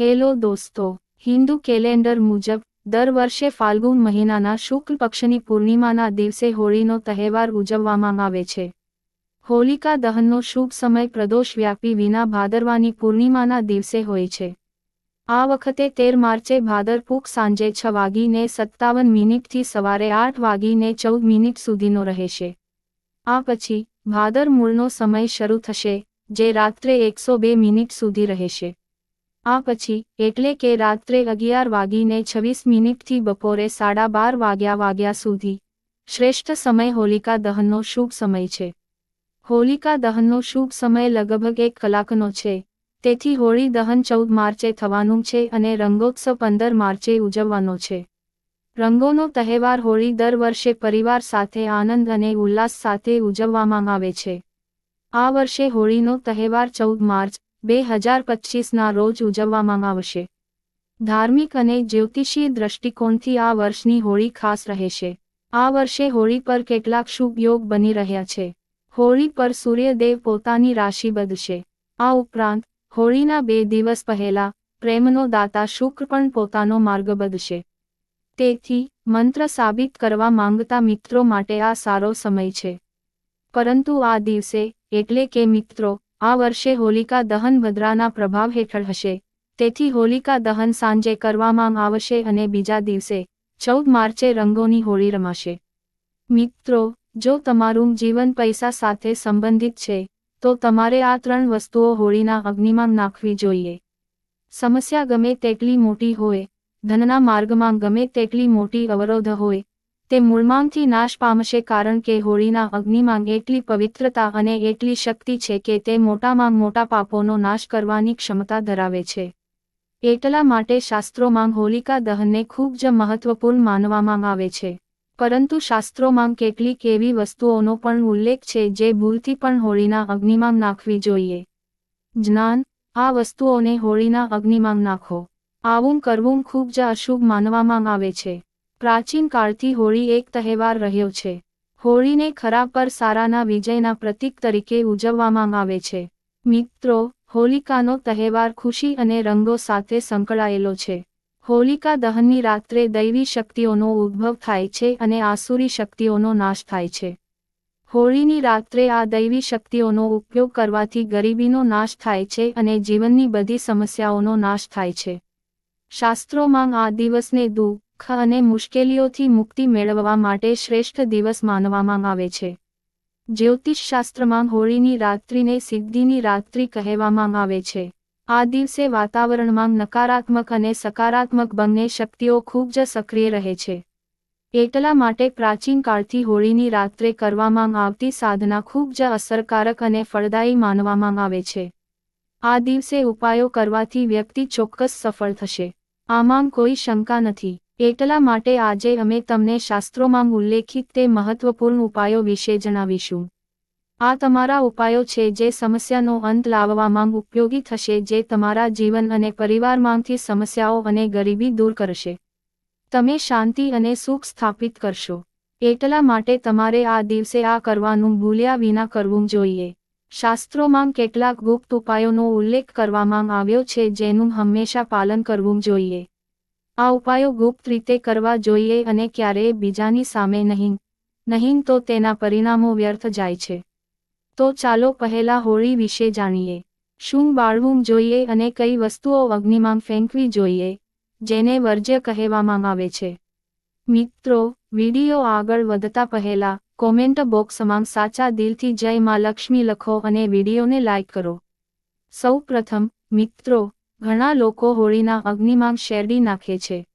Hello દોસ્તો, Hindu calendar મુજબ, દર વર્ષે ફાલ્ગુન મહિનાના શુક્લ પક્ષની પૂર્ણિમાના દિવસે હોળીનો તહેવાર ઉજવવામાં આવે છે. હોલિકા દહનનો શુભ સમય પ્રદોષ વ્યાપી વિના ભાદરવાની પૂર્ણિમાના દિવસે હોય છે. આ વખતે તેર માર્ચે ભાદરપૂક સાંજે છ વાગીને સત્તાવન મિનિટથી સવારે આઠ વાગીને ચૌદ મિનિટ સુધીનો રહેશે. આ પછી, ભાદર મૂળનો સમય શરૂ થશે, જે રાત્રે એકસો બે મિનિટ સુધી રહેશે. આ પછી, એટલે કે રાત્રે અગિયાર વાગીને છવ્વીસ મિનિટથી બપોરે સાડા બાર વાગ્યા વાગ્યા સુધી. શ્રેષ્ઠ સમય હોલિકા દહનનો શુભ સમય છે. હોલિકા દહનનો શુભ સમય લગભગ એક કલાકનો છે. તેથી હોળી દહન ચૌદ માર્ચે થવાનું છે અને રંગોત્સવ પંદર માર્ચે ઉજવવાનો છે. રંગોનો તહેવાર હોળી દર વર્ષે પરિવાર સાથે આનંદ અને ઉલ્લાસ સાથે ઉજવવામાં આવે છે. આ વર્ષે હોળીનો તહેવાર ચૌદ માર્ચ બે હજાર પચીસના રોજ ઉજવવામાં આવશે. ધાર્મિક અને જ્યોતિષીય દ્રષ્ટિકોણથી આ વર્ષની હોળી ખાસ રહેશે. આ વર્ષે હોળી પર કેટલાક શુભ યોગ બની રહ્યા છે. હોળી પર સૂર્યદેવ પોતાની રાશિ બદલશે. આ ઉપરાંત, હોળીના બે દિવસ પહેલા પ્રેમનો દાતા શુક્ર પણ પોતાનો માર્ગ બદલશે. તેથી, મંત્ર સાબિત કરવા માંગતા મિત્રો માટે આ સારો સમય છે. પરંતુ આ દિવસે, એટલે કે મિત્રો આ વર્ષે હોલિકા દહન ભદ્રાના પ્રભાવ હેઠળ હશે. તેથી હોલિકા દહન સાંજે કરવામાં આવશે અને બીજા દિવસે, ચૌદ માર્ચે રંગોની હોળી રમાશે. મિત્રો, જો તમારું જીવન પૈસા સાથે સંબંધિત છે, તો તમારે આ ત્રણ વસ્તુઓ હોળીના અગ્નિમાં નાખવી જોઈએ. સમસ્યા ગમે તેટલી મોટી હોય, ધનના માર્ગમાં ગમે તેટલી મોટી અવરોધ હોય તે મૂળમાંથી નાશ પામશે કારણ કે હોળીના અગ્નિમાં એટલી પવિત્રતા અને એટલી શક્તિ છે કે તે મોટામાં મોટા પાપોનો નાશ કરવાની ક્ષમતા ધરાવે છે. એટલા માટે શાસ્ત્રોમાં હોલિકા દહનને ખૂબ જ મહત્વપૂર્ણ માનવામાં આવે છે. પરંતુ શાસ્ત્રોમાં કેટલીક એવી વસ્તુઓનો પણ ઉલ્લેખ છે જે ભૂલથી પણ હોળીના અગ્નિમાં નાખવી જોઈએ. જ્ઞાન, આ વસ્તુઓને હોળીના અગ્નિમાં નાખો. આવું કરવું ખૂબ જ અશુભ માનવામાં આવે છે. પ્રાચીન કાળથી હોળી એક તહેવાર રહ્યો છે. હોળીને ખરાબ પર સારાના વિજયના પ્રતીક તરીકે ઉજવવામાં આવે છે. મિત્રો, હોલિકાનો તહેવાર ખુશી અને રંગો સાથે સંકળાયેલો છે. હોલિકા દહનની રાત્રે દૈવી શક્તિઓનો ઉદ્ભવ થાય છે અને આસુરી શક્તિઓનો નાશ થાય છે. હોળીની રાત્રે આ દૈવી શક્તિઓનો ઉપયોગ કરવાથી ગરીબીનો નાશ થાય છે અને જીવનની બધી સમસ્યાઓનો નાશ થાય છે. શાસ્ત્રોમાં આ દિવસને દુઃખ દુઃખ અને મુશ્કેલીઓથી મુક્તિ મેળવવા માટે શ્રેષ્ઠ દિવસ માનવામાં આવે છે. જ્યોતિષશાસ્ત્રમાં હોળીની રાત્રિને સિદ્ધિની રાત્રિ કહેવામાં આવે છે. આ દિવસે વાતાવરણમાં નકારાત્મક અને સકારાત્મક બંને શક્તિઓ ખૂબ જ સક્રિય રહે છે. એટલા માટે પ્રાચીન કાળથી હોળીની રાત્રે કરવામાં આવતી સાધના ખૂબ જ અસરકારક અને ફળદાયી માનવામાં આવે છે. આ દિવસે ઉપાયો કરવાથી વ્યક્તિ ચોક્કસ સફળ થશે. આમાં કોઈ શંકા નથી. એટલા માટે આજે અમે તમને શાસ્ત્રોમાં ઉલ્લેખિત તે મહત્વપૂર્ણ ઉપાયો વિશે જણાવીશું. આ તમારા ઉપાયો છે જે સમસ્યાનો અંત લાવવામાં ઉપયોગી થશે જે તમારા જીવન અને પરિવારમાંથી સમસ્યાઓ અને ગરીબી દૂર કરશે. તમે શાંતિ અને સુખ સ્થાપિત કરશો. એટલા માટે તમારે આ દિવસે આ કરવાનું ભૂલ્યા વિના કરવું જોઈએ. શાસ્ત્રોમાં કેટલાક ગુપ્ત ઉપાયોનો ઉલ્લેખ કરવામાં આવ્યો છે જેનું હંમેશા પાલન કરવું જોઈએ. આ ઉપાયો ગુપ્ત રીતે કરવા જોઈએ અને ક્યારેય બીજાની સામે નહીં. નહીં તો તેના પરિણામો વ્યર્થ જાય છે. તો ચાલો પહેલા હોળી વિશે જાણીએ. શું બાળવું જોઈએ અને કઈ વસ્તુઓ અગ્નિમાં ફેંકવી જોઈએ, જેને વર્જ્ય કહેવામાં આવે છે? મિત્રો, વીડિયો આગળ વધતા પહેલા કોમેન્ટ બોક્સમાં સાચા દિલથી જય મા લક્ષ્મી લખો અને વિડીયોને લાઇક કરો. સૌ પ્રથમ મિત્રો ઘણા લોકો હોળીના અગ્નિમાં શેરડી નાખે છે.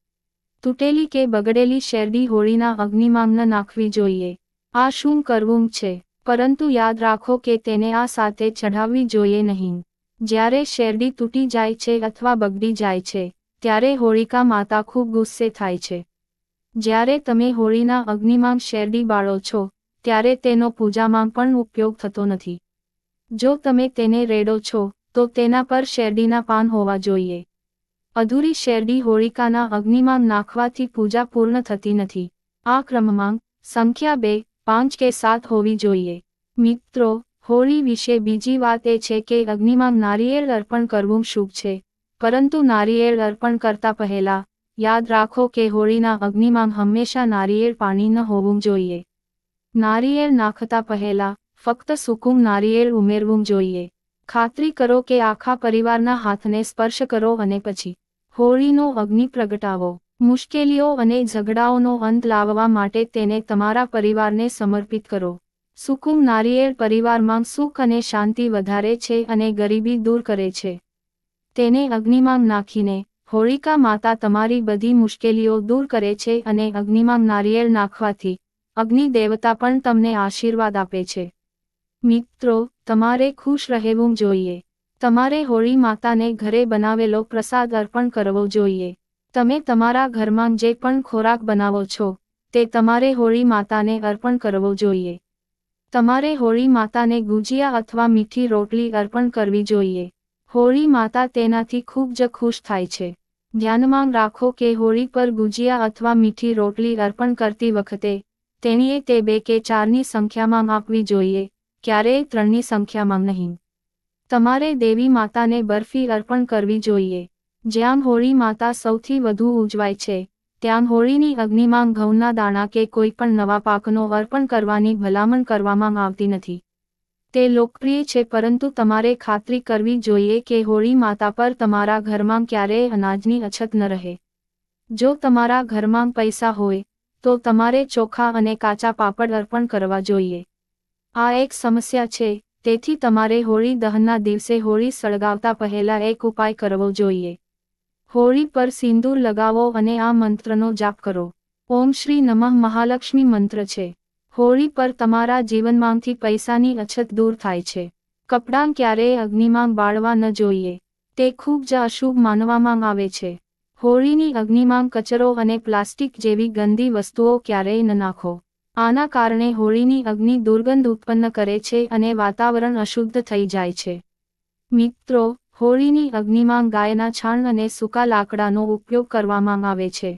તૂટેલી કે બગડેલી શેરડી હોળીના અગ્નિમાં નાખવી જોઈએ. આ શું કરવું છે? પરંતુ યાદ રાખો કે તેને આ સાથે ચઢાવવી જોઈએ નહીં. જ્યારે શેરડી તૂટી જાય છે અથવા બગડી જાય છે, ત્યારે હોળિકા માતા ખૂબ ગુસ્સે થાય છે. જ્યારે તમે હોળીના અગ્નિમાં શેરડી બાળો છો, ત્યારે તેનો પૂજામાં પણ ઉપયોગ થતો નથી. જો તમે તેને રેડો છો તો તેના પર શેરડીના પાન હોવા જોઈએ. અધૂરી શેરડી હોળિકાના અગ્નિમાં નાખવાથી પૂજા પૂર્ણ થતી નથી. આ ક્રમમાં સંખ્યા બે, પાંચ કે સાત હોવી જોઈએ. મિત્રો, હોળી વિશે બીજી વાત એ છે કે અગ્નિમાં નારિયેળ અર્પણ કરવું શુભ છે. પરંતુ નારિયેળ અર્પણ કરતા પહેલા યાદ રાખો કે હોળીના અગ્નિમાં હંમેશા નારિયેળ પાણી ન હોવું જોઈએ. નારિયેળ નાખતા પહેલા ફક્ત સૂકું નારિયેળ ઉમેરવું જોઈએ. ખાતરી કરો કે આખા પરિવારના હાથને સ્પર્શ કરો અને પછી હોળીનો અગ્નિ પ્રગટાવો. મુશ્કેલીઓ અને ઝઘડાઓનો અંત લાવવા માટે તેને તમારા પરિવારને સમર્પિત કરો. સુકુમ નારિયેળ પરિવારમાં સુખ અને શાંતિ વધારે છે અને ગરીબી દૂર કરે છે. તેને અગ્નિમાં નાખીને હોળિકા માતા તમારી બધી મુશ્કેલીઓ દૂર કરે છે અને અગ્નિમાં નારિયેળ નાખવાથી અગ્નિ દેવતા પણ તમને આશીર્વાદ આપે છે. મિત્રો, તમારે ખુશ રહેવું જોઈએ. તમારે હોળી માતાને ઘરે બનાવેલો પ્રસાદ અર્પણ કરવો જોઈએ. તમે તમારા ઘરમાં જે પણ ખોરાક બનાવો છો, તે તમારે હોળી માતાને અર્પણ કરવો જોઈએ. તમારે હોળી માતાને ગુજિયા અથવા મીઠી રોટલી અર્પણ કરવી જોઈએ. હોળી માતા તેનાથી ખૂબ જ ખુશ થાય છે. ધ્યાનમાં રાખો કે હોળી પર ગુજિયા અથવા મીઠી રોટલી અર્પણ કરતી વખતે, તેણીએ તે બે કે ચારની સંખ્યામાં આપવી જોઈએ. ક્યારેય ત્રણની સંખ્યામાં નહીં. તમારે દેવી માતાને બરફી અર્પણ કરવી જોઈએ. જ્યાં હોળી માતા સૌથી વધુ ઉજવાય છે, ત્યાં હોળીની અગ્નિમાં ઘઉંના દાણા કે કોઈ પણ નવા પાકનો અર્પણ કરવાની ભલામણ કરવામાં આવતી નથી. તે લોકપ્રિય છે પરંતુ તમારે ખાતરી કરવી જોઈએ કે હોળી માતા પર તમારા ઘરમાં ક્યારેય અનાજની અછત ન રહે. જો તમારા ઘરમાં પૈસા હોય, તો તમારે ચોખા અને કાચા પાપડ અર્પણ કરવા જોઈએ. આ એક સમસ્યા છે, તેથી તમારે હોળી દહનના દિવસે હોળી સળગાવતા પહેલા એક ઉપાય કરવો જોઈએ. હોળી પર સિંદૂર લગાવો અને આ મંત્રનો જાપ કરો. ઓમ શ્રી નમઃ મહાલક્ષ્મી મંત્ર છે. હોળી પર તમારા જીવનમાંથી પૈસાની અછત દૂર થાય છે. કપડાં ક્યારેય અગ્નિમાં બાળવા ન જોઈએ. તે ખૂબ જ અશુભ માનવામાં આવે છે. હોળીની અગ્નિમાં કચરો અને પ્લાસ્ટિક જેવી ગંદી વસ્તુઓ ક્યારેય ન નાખો. આના કારણે હોળીની અગ્નિ દુર્ગંધ ઉત્પન્ન કરે છે અને વાતાવરણ અશુદ્ધ થઈ જાય છે. મિત્રો, હોળીની અગ્નિમાં ગાયના છાણ અને સૂકા લાકડાનો ઉપયોગ કરવામાં આવે છે.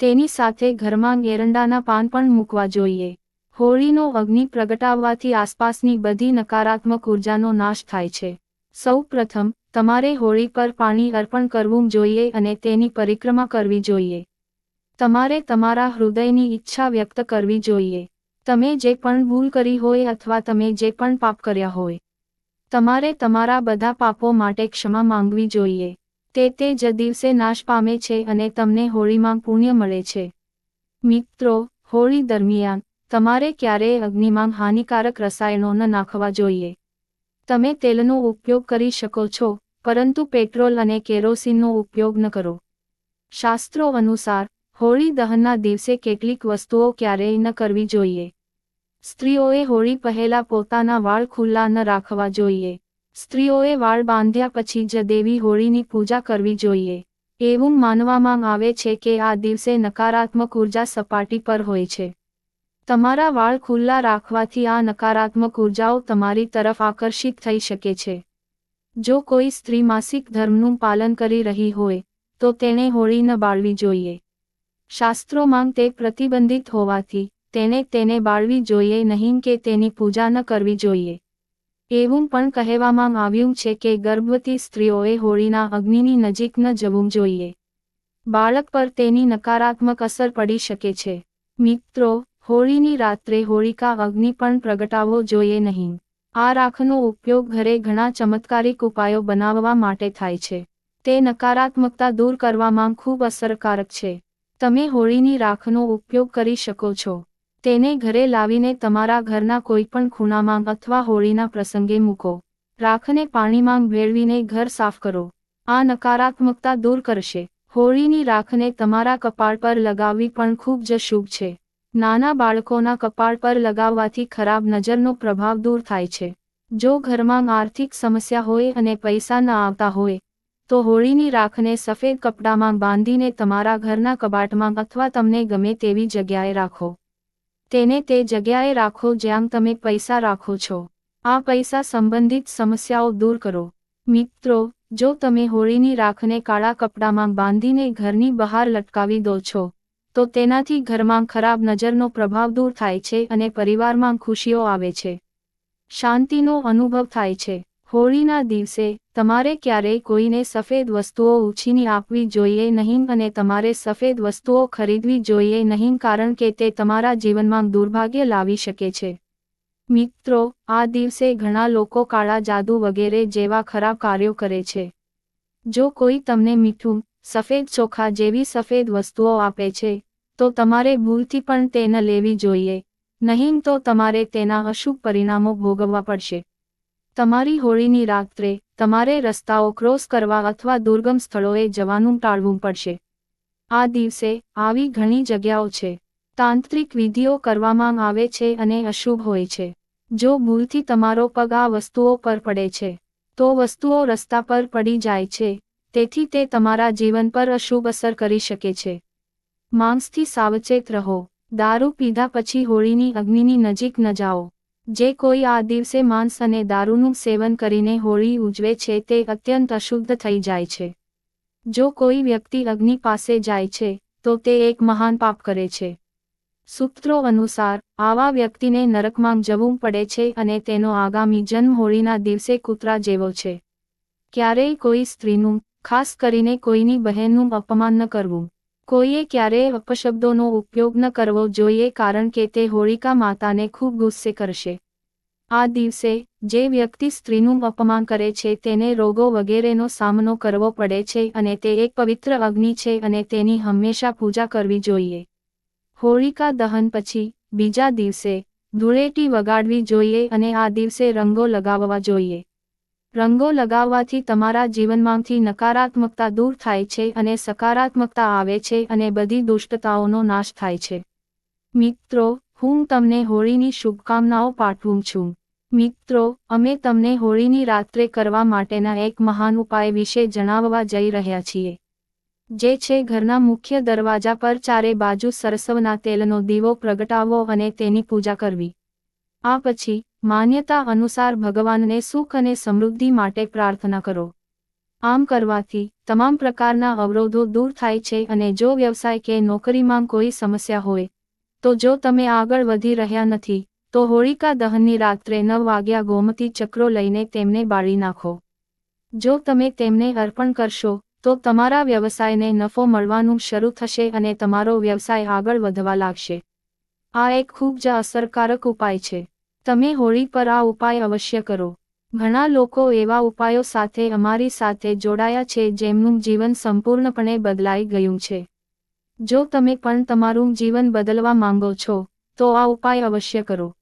તેની સાથે ઘરમાં એરંડાના પાન પણ મૂકવા જોઈએ. હોળીનો અગ્નિ પ્રગટાવવાથી આસપાસની બધી નકારાત્મક ઉર્જાનો નાશ થાય છે. સૌ પ્રથમ, તમારે હોળી પર પાણી અર્પણ કરવું જોઈએ અને તેની પરિક્રમા કરવી જોઈએ. તમારે તમારા હૃદયની ઈચ્છા વ્યક્ત કરવી જોઈએ. તમે જે પણ ભૂલ કરી હોય અથવા તમે જે પણ પાપ કર્યા હોય. તમારે તમારા બધા પાપો માટે ક્ષમા માંગવી જોઈએ. તે તે જ દિવસે નાશ પામે છે અને તમને હોળીમાં પુણ્ય મળે છે. મિત્રો, હોળી દરમિયાન તમારે ક્યારેય અગ્નિમાં હાનિકારક રસાયણો ન નાખવા જોઈએ. તમે તેલનો ઉપયોગ કરી શકો છો, પરંતુ પેટ્રોલ અને કેરોસીનનો ઉપયોગ ન કરો. શાસ્ત્રો અનુસાર હોળી દહનના દિવસે કેટલીક વસ્તુઓ ક્યારેય ન કરવી જોઈએ. સ્ત્રીઓએ હોળી પહેલા પોતાના વાળ ખુલ્લા ન રાખવા જોઈએ. સ્ત્રીઓએ વાળ બાંધ્યા પછી જ દેવી હોળીની પૂજા કરવી જોઈએ. એવું માનવામાં આવે છે કે આ દિવસે નકારાત્મક ઊર્જા સપાટી પર હોય છે. તમારા વાળ ખુલ્લા રાખવાથી આ નકારાત્મક ઉર્જાઓ તમારી તરફ આકર્ષિત થઈ શકે છે. જો કોઈ સ્ત્રી માસિક ધર્મનું પાલન કરી રહી હોય, તો તેણે હોળી ન બાળવી જોઈએ. શાસ્ત્રોમાં તે પ્રતિબંધિત હોવાથી તેને તેને બાળવી જોઈએ નહીં કે તેની પૂજા ન કરવી જોઈએ. એવું પણ કહેવામાં આવ્યું છે કે ગર્ભવતી સ્ત્રીઓએ હોળીના અગ્નિની નજીક ન જવું જોઈએ. બાળક પર તેની નકારાત્મક અસર પડી શકે છે. મિત્રો, હોળીની રાત્રે હોળિકા અગ્નિ પણ પ્રગટાવવો જોઈએ નહીં. આ રાખનો ઉપયોગ ઘરે ઘણા ચમત્કારિક ઉપાયો બનાવવા માટે થાય છે. તે નકારાત્મકતા દૂર કરવામાં ખૂબ અસરકારક છે. તમે હોળીની રાખનો ઉપયોગ કરી શકો છો. તેને ઘરે લાવીને તમારા ઘરના કોઈપણ ખૂણામાં અથવા હોળીના પ્રસંગે મૂકો. રાખને પાણીમાં ભેળવીને ઘર સાફ કરો. આ નકારાત્મકતા દૂર કરશે. હોળીની રાખને તમારા કપાળ પર લગાવવી પણ ખૂબ જ શુભ છે. નાના બાળકોના કપાળ પર લગાવવાથી ખરાબ નજરનો પ્રભાવ દૂર થાય છે. જો ઘરમાં આર્થિક સમસ્યા હોય અને પૈસા ન આવતા હોય તો હોળીની રાખને સફેદ કપડામાં બાંધીને તમારા ઘરના કબાટમાં અથવા તમને ગમે તેવી જગ્યાએ રાખો. તેને તે જગ્યાએ રાખો જ્યાં તમે પૈસા રાખો છો. આ પૈસા સંબંધિત સમસ્યાઓ દૂર કરો. મિત્રો, જો તમે હોળીની રાખને કાળા કપડામાં બાંધીને ઘરની બહાર લટકાવી દો છો, તો તેનાથી ઘરમાં ખરાબ નજરનો પ્રભાવ દૂર થાય છે અને પરિવારમાં ખુશીઓ આવે છે. શાંતિનો અનુભવ થાય છે. હોળીના દિવસે, તમારે ક્યારેય કોઈને સફેદ વસ્તુઓ ઉછીની આપવી જોઈએ નહીં અને તમારે સફેદ વસ્તુઓ ખરીદવી જોઈએ નહીં કારણ કે તે તમારા જીવનમાં દુર્ભાગ્ય લાવી શકે છે. મિત્રો, આ દિવસે ઘણા લોકો કાળા જાદુ વગેરે જેવા ખરાબ કાર્યો કરે છે. જો કોઈ તમને મીઠું, સફેદ ચોખા જેવી સફેદ વસ્તુઓ આપે છે, તો તમારે ભૂલથી પણ તે ન લેવી જોઈએ. નહીં તો તમારે તેના અશુભ પરિણામો ભોગવવા પડશે. તમારી હોળીની રાત્રે તમારે રસ્તાઓ ક્રોસ કરવા અથવા દુર્ગમ સ્થળોએ જવાનું ટાળવું પડશે. આ દિવસે આવી ઘણી જગ્યાઓ છે. તાંત્રિક વિધિઓ કરવામાં આવે છે અને અશુભ હોય છે. જો ભૂલથી તમારો પગ આ વસ્તુઓ પર પડે છે, તો વસ્તુઓ રસ્તા પર પડી જાય છે, તેથી તે તમારા જીવન પર અશુભ અસર કરી શકે છે. માંસથી સાવચેત રહો. દારૂ પીધા પછી હોળીની અગ્નિની નજીક ન જાઓ. જે કોઈ આ દિવસે માંસ અને દારૂનું સેવન કરીને હોળી ઉજવે છે તે અત્યંત અશુદ્ધ થઈ જાય છે. જો કોઈ વ્યક્તિ અગ્નિ પાસે જાય છે, તો તે એક મહાન પાપ કરે છે. સૂત્રો અનુસાર, આવા વ્યક્તિને નરકમાં જવું પડે છે અને તેનો આગામી જન્મ હોળીના દિવસે કૂતરા જેવો છે. ક્યારેય કોઈ સ્ત્રીનું, ખાસ કરીને કોઈની બહેનનું અપમાન ન કરવું. કોઈએ ક્યારેય અપશબ્દોનો ઉપયોગ ન કરવો જોઈએ કારણ કે તે હોળિકા માતાને ખૂબ ગુસ્સે કરશે. આ દિવસે, જે વ્યક્તિ સ્ત્રીનું અપમાન કરે છે તેને રોગો વગેરેનો સામનો કરવો પડે છે અને તે એક પવિત્ર અગ્નિ છે અને તેની હંમેશા પૂજા કરવી જોઈએ. હોળિકા દહન પછી, બીજા દિવસે, ધૂળેટી વગાડવી જોઈએ અને આ દિવસે રંગો લગાવવા જોઈએ. રંગો લગાવવાથી તમારા જીવનમાંથી નકારાત્મકતા દૂર થાય છે અને સકારાત્મકતા આવે છે અને બધી દુષ્ટતાઓનો નાશ થાય છે. મિત્રો, હું તમને હોળીની શુભકામનાઓ પાઠવું છું. મિત્રો, અમે તમને હોળીની રાત્રે કરવા માટેના એક મહાન ઉપાય વિશે જણાવવા જઈ રહ્યા છીએ. જે છે ઘરના મુખ્ય દરવાજા પર ચારે બાજુ સરસવના તેલનો દીવો પ્રગટાવો અને તેની પૂજા કરવી. આ પછી માન્યતા અનુસાર ભગવાનને સુખ અને સમૃદ્ધિ માટે પ્રાર્થના કરો. આમ કરવાથી તમામ પ્રકારના અવરોધો દૂર થાય છે અને જો વ્યવસાય કે નોકરીમાં કોઈ સમસ્યા હોય, તો જો તમે આગળ વધી રહ્યા નથી, તો હોળિકા દહનની રાત્રે નવ વાગ્યા ગોમતી ચક્રો લઈને તેમને બાળી નાખો. જો તમે તેમને અર્પણ કરશો, તો તમારા વ્યવસાયને નફો મળવાનું શરૂ થશે અને તમારો વ્યવસાય આગળ વધવા લાગશે. આ એક ખૂબ જ અસરકારક ઉપાય છે. તમે હોળી પર આ ઉપાય અવશ્ય કરો. ઘણા લોકો એવા ઉપાયો સાથે અમારી સાથે જોડાયા છે જેમનું જીવન સંપૂર્ણપણે બદલાઈ ગયું છે. જો તમે પણ તમારું જીવન બદલવા માંગો છો, તો આ ઉપાય અવશ્ય કરો.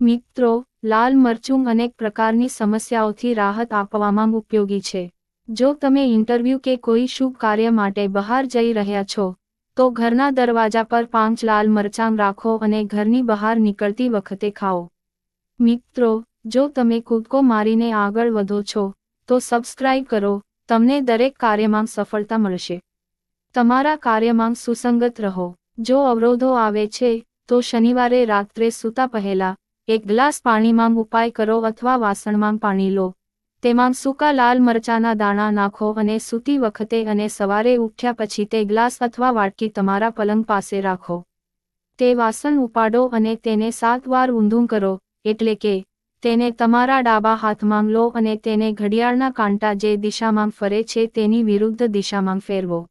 મિત્રો, લાલ મરચું અનેક પ્રકારની સમસ્યાઓથી રાહત આપવામાં ઉપયોગી છે. જો તમે ઇન્ટરવ્યૂ કે કોઈ શુભ કાર્ય માટે બહાર જઈ રહ્યા છો, તો ઘરના દરવાજા પર પાંચ લાલ મરચાં રાખો અને ઘરની બહાર નીકળતી વખતે ખાઓ. મિત્રો, જો તમે કૂદકો મારીને આગળ વધો છો, તો સબસ્ક્રાઇબ કરો, તમને દરેક કાર્યમાં સફળતા મળશે. તમારા કાર્યમાં સુસંગત રહો. જો અવરોધો આવે છે, તો શનિવારે રાત્રે સૂતા પહેલા, એક ગ્લાસ પાણીમાં ઉપાય કરો અથવા વાસણમાં પાણી લો. તેમાં સૂકા લાલ મરચાના દાણા નાખો અને સૂતી વખતે અને સવારે ઉઠ્યા પછી તે ગ્લાસ અથવા વાટકી તમારા પલંગ પાસે રાખો. તે વાસણ ઉપાડો અને તેને સાત વાર ઊંધું કરો. એટલે કે, તેને તમારા ડાબા હાથમાં લો અને તેને ઘડિયાળના કાંટા જે દિશામાં ફરે છે તેની વિરુદ્ધ દિશામાં ફેરવો.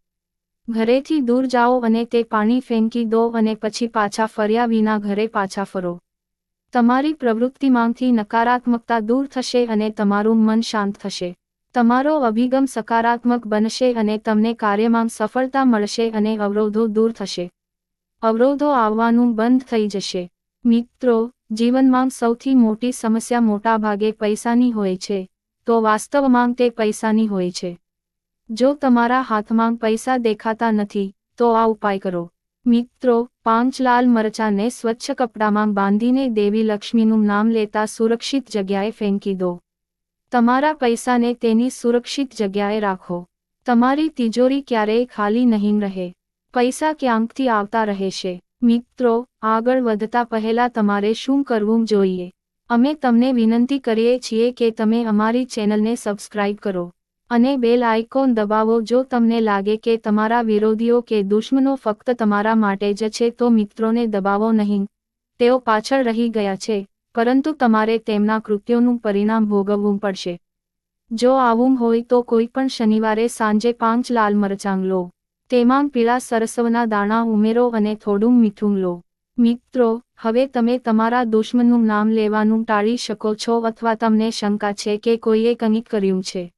ઘરેથી દૂર જાઓ અને તે પાણી ફેંકી દો અને પછી પાછા ફર્યા વિના ઘરે પાછા ફરો. તમારી પ્રવૃત્તિમાંથી નકારાત્મકતા દૂર થશે અને તમારું મન શાંત થશે. તમારો અભિગમ સકારાત્મક બનશે અને તમને કાર્યમાં સફળતા મળશે અને અવરોધો દૂર થશે. અવરોધો આવવાનું બંધ થઈ જશે. મિત્રો જીવનમાં સૌથી મોટી સમસ્યા મોટાભાગે પૈસાની હોય છે, તો વાસ્તવમાં તે પૈસાની હોય છે. જો તમારા હાથમાં પૈસા દેખાતા નથી, તો આ ઉપાય કરો. મિત્રો પાંચ લાલ મરચાને સ્વચ્છ કપડામાં બાંધીને દેવી લક્ષ્મીનું નામ લેતા સુરક્ષિત જગ્યાએ ફેંકી દો. તમારા પૈસાને તેની સુરક્ષિત જગ્યાએ રાખો. તમારી તિજોરી ક્યારેય ખાલી નહીં રહે. પૈસા ક્યાંકથી આવતા રહેશે? મિત્રો, આગળ વધતા પહેલા તમારે શું કરવું જોઈએ? અમે તમને વિનંતી કરીએ છીએ કે તમે અમારી ચેનલને સબસ્ક્રાઇબ કરો અને બેલ આઇકોન દબાવો જો તમને લાગે કે તમારા વિરોધીઓ કે દુશ્મનો ફક્ત તમારા માટે જ છે તો મિત્રોને દબાવો નહીં. તેઓ પાછળ રહી ગયા છે, પરંતુ તમારે તેમના કૃત્યોનું પરિણામ ભોગવવું પડશે. જો આવું હોય તો કોઈ પણ શનિવારે સાંજે પાંચ લાલ મરચાંગ લો. તેમાં પીળા સરસવના દાણા ઉમેરો અને થોડું મીઠું લો. મિત્રો, હવે તમે તમારા દુશ્મનનું નામ લેવાનું ટાળી શકો છો અથવા તમને શંકા છે કે કોઈએ કંઈક કર્યું છે.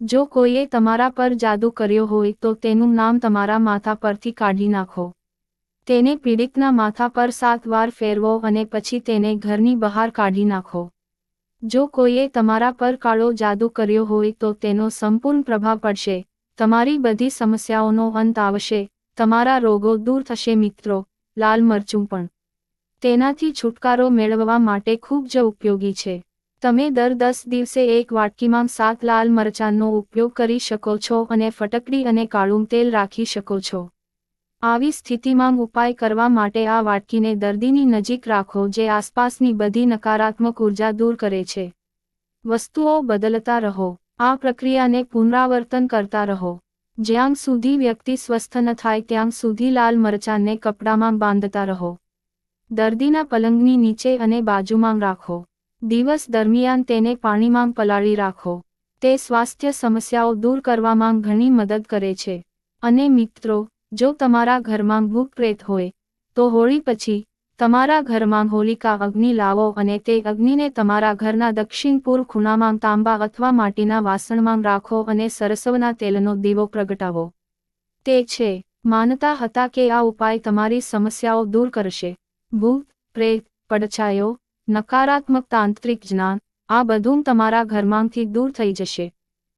જો કોઈએ તમારા પર જાદુ કર્યો હોય તો તેનું નામ તમારા માથા પરથી કાઢી નાખો. તેને પીડિતના માથા પર સાત વાર ફેરવો અને પછી તેને ઘરની બહાર કાઢી નાખો. જો કોઈએ તમારા પર કાળો જાદુ કર્યો હોય તો તેનો સંપૂર્ણ પ્રભાવ પડશે. તમારી બધી સમસ્યાઓનો અંત આવશે, તમારા રોગો દૂર થશે મિત્રો, લાલ મરચું પણ. તેનાથી છુટકારો મેળવવા માટે ખૂબ જ ઉપયોગી છે. તમે દર દસ દિવસે એક વાટકીમાં સાત લાલ મરચાંનો ઉપયોગ કરી શકો છો અને ફટકડી અને કાળું તેલ રાખી શકો છો. આવી સ્થિતિમાં ઉપાય કરવા માટે આ વાટકીને દર્દીની નજીક રાખો જે આસપાસની બધી નકારાત્મક ઊર્જા દૂર કરે છે. વસ્તુઓ બદલતા રહો. આ પ્રક્રિયાને પુનરાવર્તન કરતા રહો. જ્યાં સુધી વ્યક્તિ સ્વસ્થ ન થાય ત્યાં સુધી લાલ મરચાંને કપડામાં બાંધતા રહો. દર્દીના પલંગની નીચે અને બાજુમાં રાખો. દિવસ દરમિયાન તેને પાણીમાં પલાળી રાખો. તે સ્વાસ્થ્ય સમસ્યાઓ દૂર કરવામાં ઘણી મદદ કરે છે. અને મિત્રો, જો તમારા ઘરમાં ભૂખ પ્રેત હોય, તો હોળી પછી તમારા ઘરમાં હોલિકા અગ્નિ લાવો અને તે અગ્નિને તમારા ઘરના દક્ષિણ પૂર્વ ખૂણામાં તાંબા અથવા માટીના વાસણમાં રાખો અને સરસવના તેલનો દીવો પ્રગટાવો. તે છે, માનતા હતા કે આ ઉપાય તમારી સમસ્યાઓ દૂર કરશે. ભૂત, પ્રેત, પડછાયો, નકારાત્મક તાંત્રિક જ્ઞાન, આ બધું તમારા ઘરમાંથી દૂર થઈ જશે.